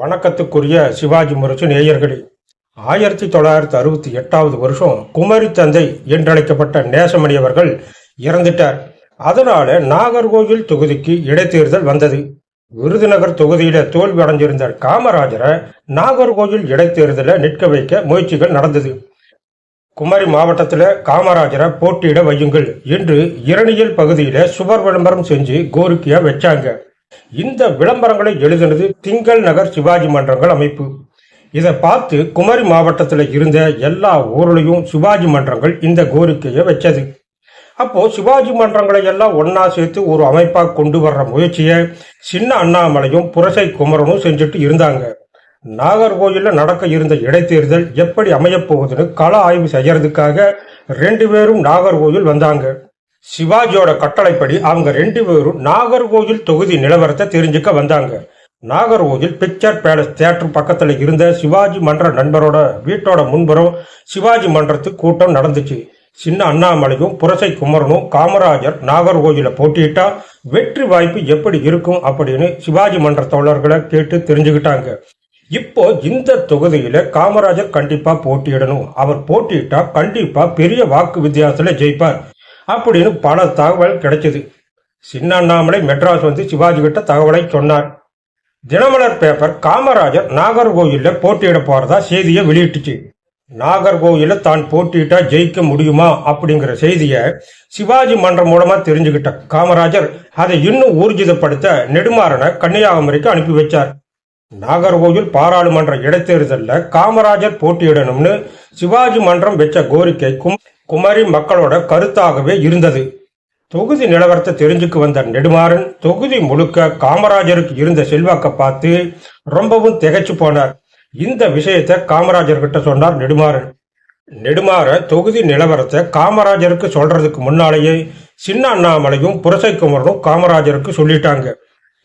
வணக்கத்துக்குரிய சிவாஜி முரசு நேயர்களே ஆயிரத்தி தொள்ளாயிரத்தி அறுபத்தி எட்டாவது வருஷம் குமரி தந்தை என்றழைக்கப்பட்ட நேசமணி அவர்கள் இறந்துட்டார். அதனால நாகர்கோவில் தொகுதிக்கு இடைத்தேர்தல் வந்தது. விருதுநகர் தொகுதியில தோல்வி அடைஞ்சிருந்த காமராஜரை நாகர்கோவில் இடைத்தேர்தலை நிற்க வைக்க முயற்சிகள் நடந்தது. குமரி மாவட்டத்தில் காமராஜரை போட்டியிட வையுங்கள் என்று இரணியல் பகுதியில சுவர் விளம்பரம் செஞ்சு கோரிக்கையா வச்சாங்க. இந்த விளம்பரங்களை எழுதினது திங்கள் நகர் சிவாஜி மன்றங்கள் அமைப்பு. இதை பார்த்து குமரி மாவட்டத்தில் இருந்த எல்லா ஊர்லயும் சிவாஜி மன்றங்கள் இந்த கோரிக்கையை வச்சது. அப்போ சிவாஜி மன்றங்களை எல்லாம் ஒன்னா சேர்த்து ஒரு அமைப்பா கொண்டு வர்ற முயற்சியை சின்ன அண்ணாமலையும் புரசை குமரனும் செஞ்சுட்டு இருந்தாங்க. நாகர்கோயில்ல நடக்க இருந்த இடைத்தேர்தல் எப்படி அமையப் போகுதுன்னு கள ஆய்வு செய்யறதுக்காக ரெண்டு பேரும் நாகர்கோயில் வந்தாங்க. சிவாஜியோட கட்டளைப்படி அவங்க ரெண்டு பேரும் நாகர்கோவில் தொகுதி நிலவரத்தை தெரிஞ்சுக்க வந்தாங்க. நாகர்கோவில் பிக்சர் பேலஸ் தியேட்டர் பக்கத்தில் இருந்த சிவாஜி மன்ற நண்பரோட வீட்டோட முன்புறம் சிவாஜி மன்றத்துக்கு கூட்டம் நடந்துச்சு. சின்ன அண்ணாமலையும் புரசை குமரனும் காமராஜர் நாகர்கோவில போட்டியிட்டா வெற்றி வாய்ப்பு எப்படி இருக்கும் அப்படின்னு சிவாஜி மன்ற தோழர்களை கேட்டு தெரிஞ்சுக்கிட்டாங்க. இப்போ இந்த தொகுதியில காமராஜர் கண்டிப்பா போட்டியிடணும். அவர் போட்டியிட்டா கண்டிப்பா பெரிய வாக்கு வித்தியாசத்துல ஜெயிப்பார். அப்படின்னு பல தகவல் கிடைச்சது. சின்ன அண்ணாமலை மெட்ராஸ் வந்து சிவாஜி கிட்ட தகவலை சொன்னார். தினமலர் பேப்பர் காமராஜர் நாகர்கோயிலில் போட்டியிட போறதா செய்தியை வெளியிட்டுச்சு. நாகர்கோயில தான் போட்டியிட்டா ஜெயிக்க முடியுமா அப்படிங்கிற செய்தியை சிவாஜி மன்றம் மூலமா தெரிஞ்சுக்கிட்ட காமராஜர் அதை இன்னும் ஊர்ஜிதப்படுத்த நெடுமாறனை கன்னியாகுமரிக்கு அனுப்பி வச்சார். நாகர்கோவில் பாராளுமன்ற இடைத்தேர்தலில் காமராஜர் போட்டியிடணும்னு சிவாஜி மன்றம் வச்ச கோரிக்கைக்கும் குமரி மக்களோட கருத்தாகவே இருந்தது. தொகுதி நிலவரத்தை தெரிஞ்சுக்கு வந்த நெடுமாறன் தொகுதி முழுக்க காமராஜருக்கு இருந்த செல்வாக்கை பார்த்து ரொம்பவும் திகைச்சு போனார். இந்த விஷயத்தை காமராஜர் கிட்ட சொன்னார் நெடுமாறன். நெடுமாற தொகுதி நிலவரத்தை காமராஜருக்கு சொல்றதுக்கு முன்னாலேயே சின்ன அண்ணாமலையும் புரசை குமரனும் காமராஜருக்கு சொல்லிட்டாங்க.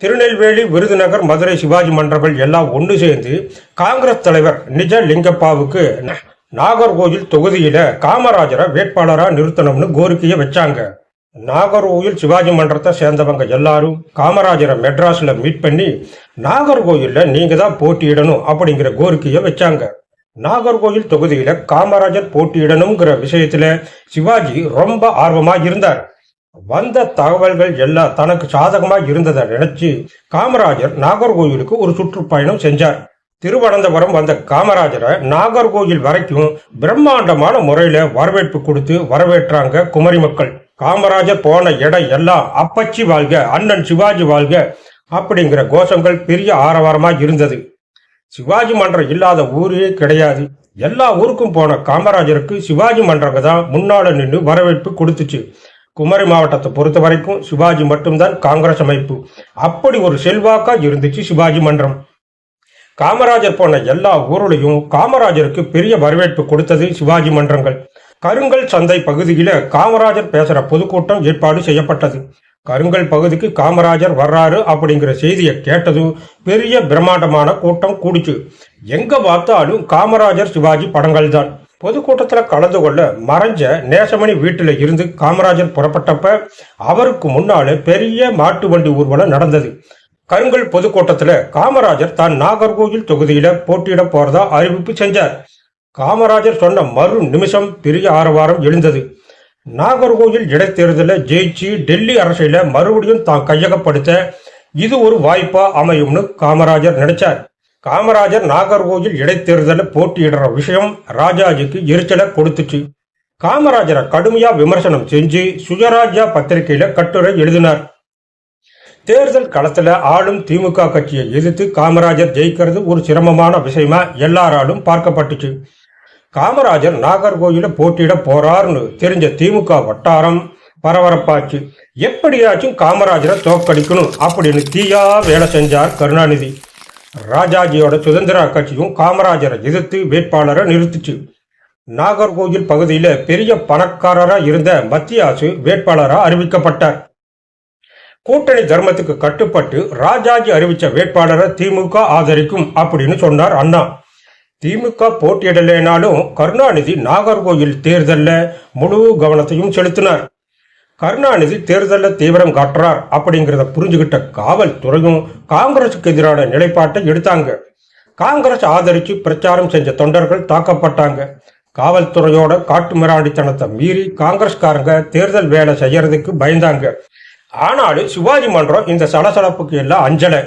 திருநெல்வேலி விருதுநகர் மதுரை சிவாஜி மன்றங்கள் எல்லாம் ஒன்று சேர்ந்து காங்கிரஸ் தலைவர் நிஜ லிங்கப்பாவுக்கு நாகர்கோவில் தொகுதியில காமராஜரை வேட்பாளரா நிறுத்தணும்னு கோரிக்கையை வச்சாங்க. நாகர்கோவில் சிவாஜி மன்றத்தை சேர்ந்தவங்க எல்லாரும் காமராஜரை மெட்ராஸ்ல மீட் பண்ணி நாகர்கோயில்ல நீங்க தான் போட்டியிடணும் அப்படிங்கிற கோரிக்கையை வச்சாங்க. நாகர்கோவில் தொகுதியில காமராஜர் போட்டியிடணுங்கிற விஷயத்துல சிவாஜி ரொம்ப ஆர்வமா இருந்தார். வந்த தகவல்கள் எல்லாம் தனக்கு சாதகமா இருந்ததை நினைச்சு காமராஜர் நாகர்கோயிலுக்கு ஒரு சுற்றுப்பயணம் செஞ்சார். திருவனந்தபுரம் வந்த காமராஜரை நாகர்கோயில் வரைக்கும் பிரம்மாண்டமான முறையில வரவேற்பு கொடுத்து வரவேற்றாங்க குமரி மக்கள். காமராஜர் போன இடம் எல்லாம் அப்பச்சி வாழ்க அண்ணன் சிவாஜி வாழ்க அப்படிங்கிற கோஷங்கள் பெரிய ஆரவாரமா இருந்தது. சிவாஜி மன்றம் இல்லாத ஊரே கிடையாது. எல்லா ஊருக்கும் போன காமராஜருக்கு சிவாஜி மன்றங்க தான் முன்னால நின்று வரவேற்பு கொடுத்துச்சு. குமரி மாவட்டத்தை பொறுத்த வரைக்கும் சிவாஜி மட்டும்தான் காங்கிரஸ் அமைப்பு. அப்படி ஒரு செல்வாக்கா இருந்துச்சு சிவாஜி மன்றம். காமராஜர் போன எல்லா ஊருலையும் காமராஜருக்கு பெரிய வரவேற்பு கொடுத்தது சிவாஜி மன்றங்கள். கருங்கல் சந்தை பகுதியில காமராஜர் பேசுற பொதுக்கூட்டம் ஏற்பாடு செய்யப்பட்டது. கருங்கல் பகுதிக்கு காமராஜர் வர்றாரு அப்படிங்கிற செய்தியை கேட்டதும் பெரிய பிரம்மாண்டமான கூட்டம் கூடிச்சு. எங்க பார்த்தாலும் காமராஜர் சிவாஜி படங்கள் தான் பொதுக்கூட்டத்தில் கலந்து கொள்ள மறைஞ்ச நேசமணி வீட்டில் இருந்து காமராஜர் புறப்பட்டப்ப அவருக்கு முன்னால் பெரிய மாட்டு வண்டி ஊர்வலம் நடந்தது. கருங்கல் பொதுக்கூட்டத்துல காமராஜர் தான் நாகர்கோவில் தொகுதியில போட்டியிட போறதா அறிவிப்பு செஞ்சார். காமராஜர் சொன்ன மறு நிமிஷம் பெரிய ஆரவாரம் எழுந்தது. நாகர்கோவில் இடைத்தேர்தலில் ஜெயிச்சு டெல்லி அரசியல மறுபடியும் தான் கையகப்படுத்த இது ஒரு வாய்ப்பா அமையும்னு காமராஜர் நினைச்சார். காமராஜர் நாகர்கோவில் இடைத்தேர்தலில் போட்டியிடுற விஷயம் ராஜாஜிக்கு எரிச்சலை கொடுத்துச்சு. காமராஜரை கடுமையா விமர்சனம் செஞ்சு சுயராஜ்யா பத்திரிகையில கட்டுரை எழுதினார். தேர்தல் களத்துல ஆளும் திமுக கட்சியை எதிர்த்து காமராஜர் ஜெயிக்கிறது ஒரு சிரமமான விஷயமா எல்லாராலும் பார்க்கப்பட்டுச்சு. காமராஜர் நாகர்கோயில போட்டியிட போறாருன்னு தெரிஞ்ச திமுக வட்டாரம் பரபரப்பாச்சு. எப்படியாச்சும் காமராஜரை தோற்கடிக்கணும் அப்படின்னு தீயா வேலை செஞ்சார் கருணாநிதி. ராஜாஜியோட சுதந்திர கட்சியும் காமராஜரை எதிர்த்து வேட்பாளரை நிறுத்துச்சு. நாகர்கோயில் பகுதியில பெரிய பணக்காரரா இருந்த மத்திய அரசு வேட்பாளரா அறிவிக்கப்பட்டார். கூட்டணி தர்மத்துக்கு கட்டுப்பட்டு ராஜாஜி அறிவிச்ச வேட்பாளரை திமுக ஆதரிக்கும் அப்படின்னு சொன்னார் அண்ணா. திமுக போட்டியிடலேனாலும் கருணாநிதி நாகர்கோயில் தேர்தலில் முழு கவனத்தையும் செலுத்தினார். கருணாநிதி தேர்தலில் தீவிரம் காட்டுறார் அப்படிங்கிறத புரிஞ்சுக்கிட்ட காவல்துறையும் காங்கிரசுக்கு எதிரான நிலைப்பாட்டை எடுத்தாங்க. காங்கிரஸ் ஆதரிச்சு பிரச்சாரம் செஞ்ச தொண்டர்கள் தாக்கப்பட்டாங்க. காவல்துறையோட காட்டு மிராண்டித்தனத்தை மீறி காங்கிரஸ்காரங்க தேர்தல் வேலை செய்யறதுக்கு பயந்தாங்க. ஆனாலும் சிவாஜி மன்றம் இந்த சலசலப்புக்கு எல்லாம் அஞ்சலை.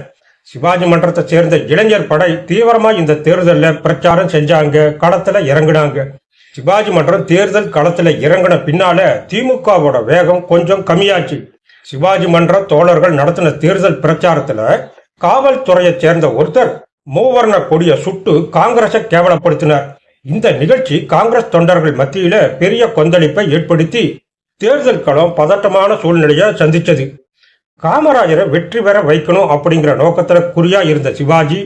சிவாஜி மன்றத்தை சேர்ந்த இளைஞர் படை தீவிரமா இந்த தேர்தலில் பிரச்சாரம் செஞ்சாங்க களத்துல இறங்குனாங்க. சிவாஜி மன்றம் தேர்தல் களத்துல இறங்கின பின்னால திமுகவோட வேகம் கொஞ்சம் கம்மியாச்சு. சிவாஜி மன்ற தோழர்கள் நடத்தின தேர்தல் பிரச்சாரத்துல காவல்துறையை சேர்ந்த ஒருத்தர் மூவர்ண கொடிய சுட்டு காங்கிரஸை கேவலப்படுத்தினார். இந்த நிகழ்ச்சி காங்கிரஸ் தொண்டர்கள் மத்தியில பெரிய கொந்தளிப்பை ஏற்படுத்தி தேர்தல் களம் பதட்டமான சூழ்நிலையை சந்தித்தது. காமராஜரை வெற்றி பெற வைக்கணும் அப்படிங்கிற நோக்கத்தில் குறியா இருந்த சிவாஜி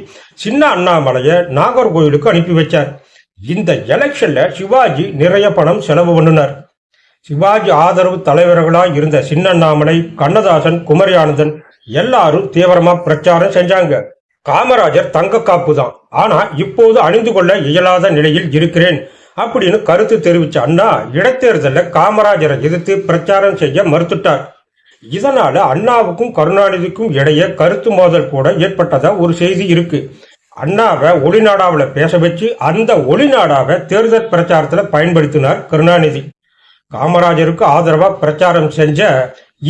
சின்ன அண்ணாமலையை நாகர்கோயிலுக்கு அனுப்பி வச்சார். இந்த எலெக்ஷன்ல சிவாஜி நிறைய பணம் செலவு பண்ணினார். சிவாஜி ஆதரவு தலைவர்களாக இருந்த சின்ன அண்ணாமலை கண்ணதாசன் குமரி ஆனந்தன் எல்லாரும் தீவிரமா பிரச்சாரம் செஞ்சாங்க. காமராஜர் தங்க காப்பு தான். ஆனா இப்போது அணிந்து கொள்ள இயலாத நிலையில் இருக்கிறேன். அப்படின்னு கருத்து தெரிவிச்ச அண்ணா இடைத்தேர்தலில் காமராஜரை எதிர்த்து பிரச்சாரம் செய்ய மறுத்துட்டார். இதனால அண்ணாவுக்கும் கருணாநிதிக்கும் இடையே கருத்து மோதல் கூட ஏற்பட்டதா ஒரு செய்தி இருக்கு. அண்ணாவை ஒளிநாடாவில் பேச வச்சு அந்த ஒளிநாடாவை தேர்தல் பிரச்சாரத்தில் பயன்படுத்தினார் கருணாநிதி. காமராஜருக்கு ஆதரவா பிரச்சாரம் செஞ்ச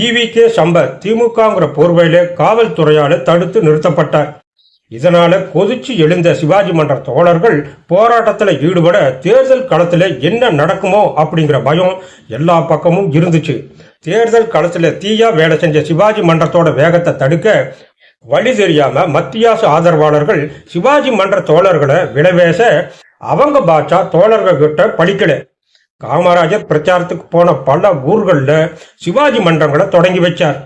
இவி கே சம்பத் திமுகங்கிற போர்வையில காவல்துறையால தடுத்து நிறுத்தப்பட்டார். இதனால கொதிச்சு எழுந்த சிவாஜி மன்ற தோழர்கள் போராட்டத்தில் ஈடுபட தேர்தல் களத்தில் என்ன நடக்குமோ அப்படிங்கிற பயம் எல்லா பக்கமும் இருந்துச்சு. தேர்தல் களத்தில் தீயா வேலை செஞ்ச சிவாஜி மன்றத்தோட வேகத்தை தடுக்க வழி தெரியாம மத்தியாசு ஆதரவாளர்கள் சிவாஜி மன்ற தோழர்களை விலவேச அவங்க பாட்சா தோழர்கள் கிட்ட படிக்கல காமராஜர் பிரச்சாரத்துக்கு போன பல ஊர்களில் சிவாஜி மன்றங்களை தொடங்கி வச்சார்.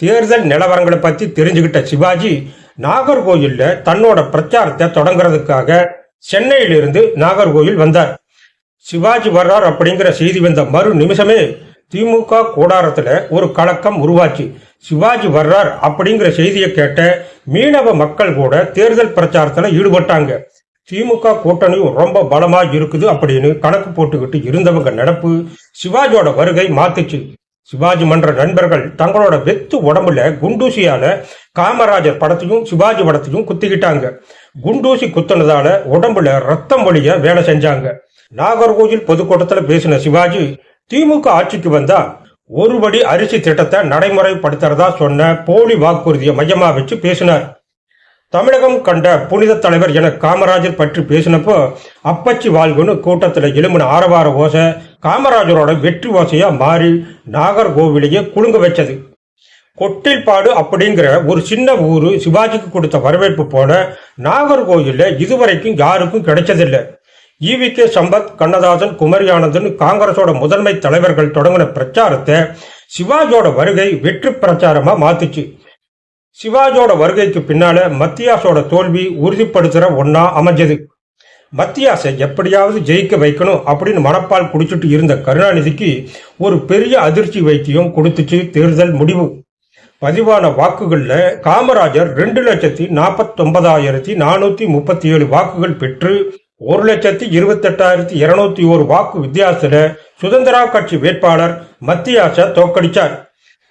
தேர்தல் நிலவரங்களை பத்தி தெரிஞ்சுக்கிட்ட சிவாஜி நாகர்கோயில்ல தன்னோட பிரச்சாரத்தை தொடங்குறதுக்காக சென்னையிலிருந்து நாகர்கோயில் வந்தார். சிவாஜி வர்றார் அப்படிங்கிற செய்தி வந்த மறு நிமிஷமே திமுக கூடாரத்தில் ஒரு கலக்கம் உருவாச்சு. சிவாஜி வர்றார் அப்படிங்கிற செய்தியை கேட்ட மீனவ மக்கள் கூட தேர்தல் பிரச்சாரத்தில் ஈடுபட்டாங்க. திமுக கூட்டணியும் ரொம்ப பலமா இருக்குது அப்படின்னு கணக்கு போட்டுக்கிட்டு இருந்தவங்க நடப்பு சிவாஜியோட வருகை மாத்துச்சு. சிவாஜி மன்ற நண்பர்கள் தங்களோட வெத்து உடம்புல குண்டூசியால காமராஜர் படத்தையும் சிவாஜி படத்தையும் குத்திக்கிட்டாங்க. குண்டூசி குத்துனதால உடம்புல ரத்தம் வழிய வேலை செஞ்சாங்க. நாகர்கோவில் பொதுக்கூட்டத்துல பேசின சிவாஜி திமுக ஆட்சிக்கு வந்தா ஒருபடி அரிசி திட்டத்தை நடைமுறைப்படுத்துறதா சொன்ன போலி வாக்குறுதியை மையமா வச்சு பேசினார். தமிழகம் கண்ட புனித தலைவர் என காமராஜர் பற்றி பேசினப்போ அப்பச்சி வாழ்வுன்னு கூட்டத்தில் எழும்பின ஆரவார ஓசை காமராஜரோட வெற்றி ஓசையா மாறி நாகர்கோவிலையே குலுங்க வச்சது. கொட்டில்பாடு அப்படிங்கிற ஒரு சின்ன ஊரு சிவாஜிக்கு கொடுத்த வரவேற்பு போல நாகர்கோயில்ல இதுவரைக்கும் யாருக்கும் கிடைச்சதில்லை. E V K. Sampath Kannadasan Kumari Anandan காங்கிரஸோட முதன்மை தலைவர்கள் தொடங்கின பிரச்சாரத்தை சிவாஜியோட வருகை வெற்றி பிரச்சாரமா மாத்துச்சு. சிவாஜியோட வருகைக்கு பின்னால மத்தியாசோட தோல்வி உறுதிப்படுத்துற ஒன்னா அமைஞ்சது. மத்தியாசை எப்படியாவது ஜெயிக்க வைக்கணும் அப்படின்னு மனப்பால் குடிச்சிட்டு இருந்த கருணாநிதிக்கு ஒரு பெரிய அதிர்ச்சி வைத்தியம் கொடுத்துச்சு தேர்தல் முடிவு. பதிவான வாக்குகளில் காமராஜர் ரெண்டு லட்சத்தி நாற்பத்தொன்பதாயிரத்தி நானூற்றி நானூத்தி முப்பத்தி ஏழு வாக்குகள் பெற்று ஒரு லட்சத்தி இருபத்தெட்டாயிரத்தி இருநூத்தி ஒரு வாக்கு வித்தியாசத்தில் சுதந்திரா கட்சி வேட்பாளர் மத்தியாச தோக்கடிச்சார்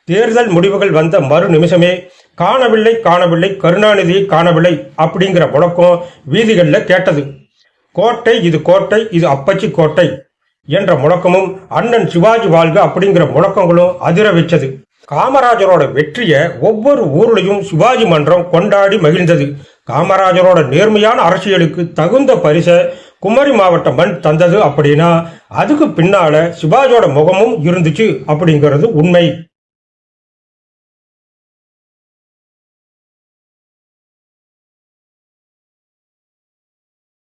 தேர்தல் முடிவுகள் வந்த மறு நிமிஷமே காணவில்லை காணவில்லை கருணாநிதியை காணவில்லை அப்படிங்கிற முழக்கம் வீதிகளில் கேட்டது. கோட்டை இது கோட்டை இது அப்பச்சி கோட்டை என்ற முழக்கமும் அண்ணன் சிவாஜி வாழ்க அப்படிங்கிற முழக்கங்களும் அதிர வச்சது. காமராஜரோட வெற்றியை ஒவ்வொரு ஊர்லயும் சிவாஜி மன்றம் கொண்டாடி மகிழ்ந்தது. காமராஜரோட நேர்மையான அரசியலுக்கு தகுந்த பரிசை குமரி மாவட்ட மண் தந்தது அப்படின்னா அதுக்கு பின்னால சிவாஜியோட முகமும் இருந்துச்சு அப்படிங்கிறது உண்மை.